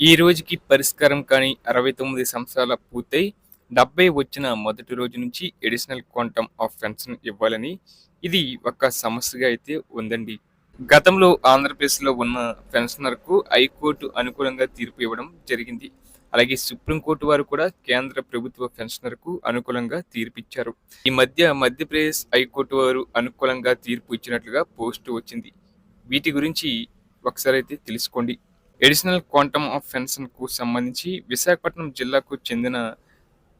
ఈ రోజుకి పరిష్కారం కాని అరవై తొమ్మిది సంవత్సరాల పూర్తయి డెబ్బై వచ్చిన మొదటి రోజు నుంచి ఎడిషనల్ క్వాంటమ్ ఆఫ్ పెన్షన్ ఇవ్వాలని ఇది ఒక సమస్యగా అయితే ఉందండి. గతంలో ఆంధ్రప్రదేశ్లో ఉన్న పెన్షనర్కు హైకోర్టు అనుకూలంగా తీర్పు ఇవ్వడం జరిగింది. అలాగే సుప్రీంకోర్టు వారు కూడా కేంద్ర ప్రభుత్వ పెన్షనర్కు అనుకూలంగా తీర్పిచ్చారు. ఈ మధ్య మధ్యప్రదేశ్ హైకోర్టు వారు అనుకూలంగా తీర్పు ఇచ్చినట్లుగా పోస్ట్ వచ్చింది. వీటి గురించి ఒకసారి అయితే తెలుసుకోండి. ఎడిషనల్ క్వాంటమ్ ఆఫ్ పెన్షన్కు సంబంధించి విశాఖపట్నం జిల్లాకు చెందిన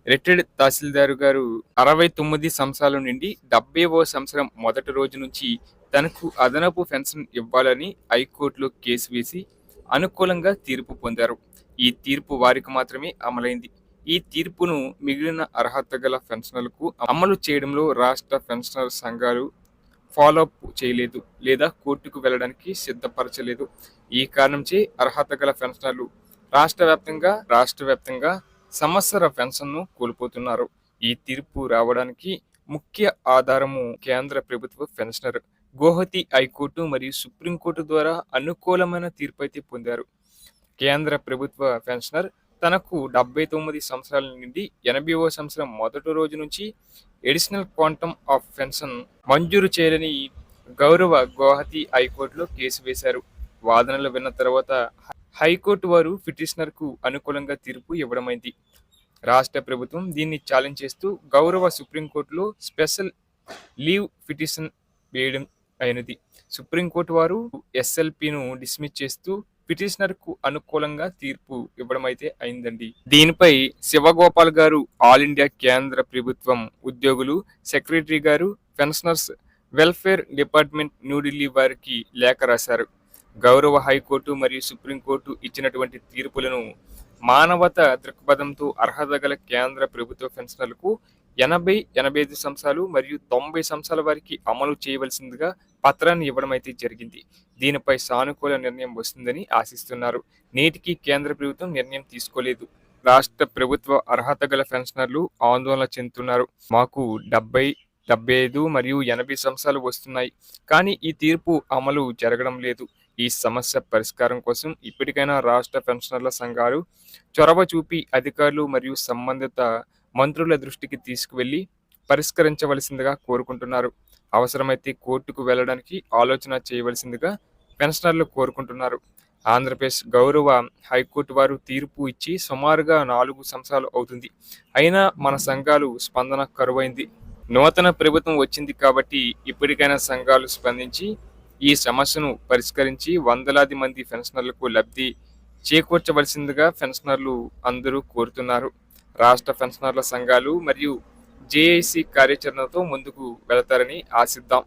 రిటైర్డ్ తహసీల్దారు గారు అరవై తొమ్మిది సంవత్సరాల నుండి డెబ్బైవ సంవత్సరం మొదటి రోజు నుంచి తనకు అదనపు పెన్షన్ ఇవ్వాలని హైకోర్టులో కేసు వేసి అనుకూలంగా తీర్పు పొందారు. ఈ తీర్పు వారికి మాత్రమే అమలైంది. ఈ తీర్పును మిగిలిన అర్హత గల పెన్షనర్లకు అమలు చేయడంలో రాష్ట్ర పెన్షనర్ సంఘాలు ఫాలో అప్ చేయలేదు లేదా కోర్టుకు వెళ్ళడానికి సిద్ధపరచలేదు. ఈ కారణంచే అర్హత గల పెన్షనర్లు రాష్ట్ర వ్యాప్తంగా రాష్ట్ర వ్యాప్తంగా సంవత్సర పెన్షన్ను కోల్పోతున్నారు. ఈ తీర్పు రావడానికి ముఖ్య ఆధారము కేంద్ర ప్రభుత్వ పెన్షనర్ గోహతి హైకోర్టు మరియు సుప్రీంకోర్టు ద్వారా అనుకూలమైన తీర్పు అయితే పొందారు. కేంద్ర ప్రభుత్వ పెన్షనర్ తనకు డెబ్బై తొమ్మిది సంవత్సరాల నుండి ఎనభైవ సంవత్సరం మొదటి రోజు నుంచి ఎడిషనల్ క్వాంటమ్ ఆఫ్ పెన్షన్ మంజూరు చేయాలని గౌరవ గౌహతి హైకోర్టులో కేసు వేశారు. వాదనలు విన్న తర్వాత హైకోర్టు వారు పిటిషనర్కు అనుకూలంగా తీర్పు ఇవ్వడమైంది. రాష్ట్ర ప్రభుత్వం దీన్ని ఛాలెంజ్ చేస్తూ గౌరవ సుప్రీంకోర్టులో స్పెషల్ లీవ్ పిటిషన్ వేయడం అయినది. సుప్రీంకోర్టు వారు ఎస్ఎల్పిను డిస్మిస్ చేస్తూ పిటిషనర్కు అనుకూలంగా తీర్పు ఇవ్వడం అయితే అయిందండి. దీనిపై శివగోపాల్ గారు ఆల్ ఇండియా కేంద్ర ప్రభుత్వం ఉద్యోగులు సెక్రటరీ గారు పెన్షనర్స్ వెల్ఫేర్ డిపార్ట్మెంట్ న్యూఢిల్లీ వారికి లేఖ రాశారు. గౌరవ హైకోర్టు మరియు సుప్రీంకోర్టు ఇచ్చినటువంటి తీర్పులను మానవత దృక్పథంతో అర్హత గల కేంద్ర ప్రభుత్వ పెన్షనర్లకు ఎనభై ఎనభై ఐదు సంవత్సరాలు మరియు తొంభై సంవత్సరాల వారికి అమలు చేయవలసిందిగా పత్రాన్ని ఇవ్వడం అయితే జరిగింది. దీనిపై సానుకూల నిర్ణయం వస్తుందని ఆశిస్తున్నారు. నేటికి కేంద్ర ప్రభుత్వం నిర్ణయం తీసుకోలేదు. రాష్ట్ర ప్రభుత్వ అర్హత గల పెన్షనర్లు ఆందోళన చెందుతున్నారు. మాకు డెబ్బై డెబ్బై ఐదు మరియు ఎనభై సంవత్సరాలు వస్తున్నాయి. కానీ ఈ తీర్పు అమలు జరగడం లేదు. ఈ సమస్య పరిష్కారం కోసం ఇప్పటికైనా రాష్ట్ర పెన్షనర్ల సంఘాలు చొరవ చూపి అధికారులు మరియు సంబంధిత మంత్రుల దృష్టికి తీసుకువెళ్ళి పరిష్కరించవలసిందిగా కోరుకుంటున్నారు. అవసరమైతే కోర్టుకు వెళ్ళడానికి ఆలోచన చేయవలసిందిగా పెన్షనర్లు కోరుకుంటున్నారు. ఆంధ్రప్రదేశ్ గౌరవ హైకోర్టు వారు తీర్పు ఇచ్చి సుమారుగా నాలుగు సంవత్సరాలు అవుతుంది. అయినా మన సంఘాలు స్పందన కరువైంది. నూతన ప్రభుత్వం వచ్చింది కాబట్టి ఇప్పటికైనా సంఘాలు స్పందించి ఈ సమస్యను పరిష్కరించి వందలాది మంది పెన్షనర్లకు లబ్ధి చేకూర్చవలసిందిగా పెన్షనర్లు అందరూ కోరుతున్నారు. రాష్ట్ర పెన్షనర్ల సంఘాలు మరియు జేఏసీ కార్యాచరణతో ముందుకు వెళతారని ఆశిద్దాం.